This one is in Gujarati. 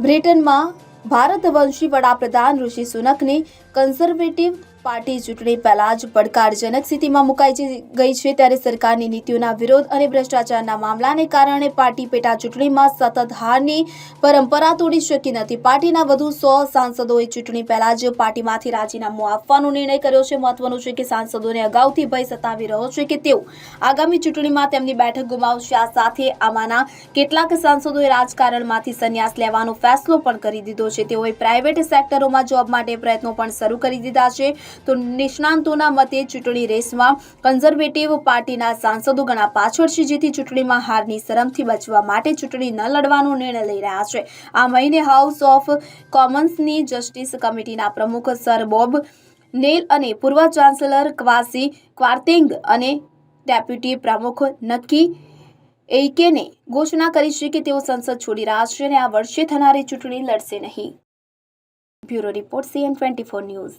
બ્રિટનમાં ભારતવંશી વડાપ્રધાન ઋષિ સુનકની કન્ઝર્વેટિવ પાર્ટી ચૂંટણી પહેલા જ પડકારજનક સ્થિતિમાં મુકાઈ ગઈ છે ત્યારે સરકારની નીતિઓના વિરોધ અને ભ્રષ્ટાચારના મામલાને કારણે પાર્ટી પેટા ચૂંટણીમાં સતત હારની પરંપરા તોડી શકી નથી. પાર્ટીના વધુ સો સાંસદોએ ચૂંટણી પહેલા જ પાર્ટીમાંથી રાજીનામું આપવાનો નિર્ણય કર્યો છે. મહત્વનું છે કે સાંસદોને અગાઉથી ભય સતાવી રહ્યો છે કે તેઓ આગામી ચૂંટણીમાં તેમની બેઠક ગુમાવશે. આ સાથે આમાંના કેટલાક સાંસદોએ રાજકારણમાંથી સંન્યાસ લેવાનો ફેસલો પણ કરી દીધો છે. તેઓએ પ્રાઇવેટ સેક્ટરોમાં જોબ માટે પ્રયત્નો પણ શરૂ કરી દીધા છે. તો નિષ્ણાંતોના મતે ચૂંટણી રેસમાં કન્ઝર્વેટિવ પાર્ટીના સાંસદો ઘણા પાછળ છે, જેથી ચૂંટણીમાં હારની શરમથી બચવા માટે ચૂંટણી ન લડવાનો નિર્ણય લઈ રહ્યા છે. આ મહિને હાઉસ ઓફ કોમન્સની જસ્ટિસ કમિટીના પ્રમુખ સર બોબ નેલ અને પૂર્વ ચાન્સેલર ક્વાસી ક્વાર્તેંગ અને ડેપ્યુટી પ્રમુખ નક્કી એકેને ઘોષણા કરી છે કે તેઓ સંસદ છોડી રહ્યા છે અને આ વર્ષે થનારી ચૂંટણી લડશે નહીં. Bureau report CN twenty four news.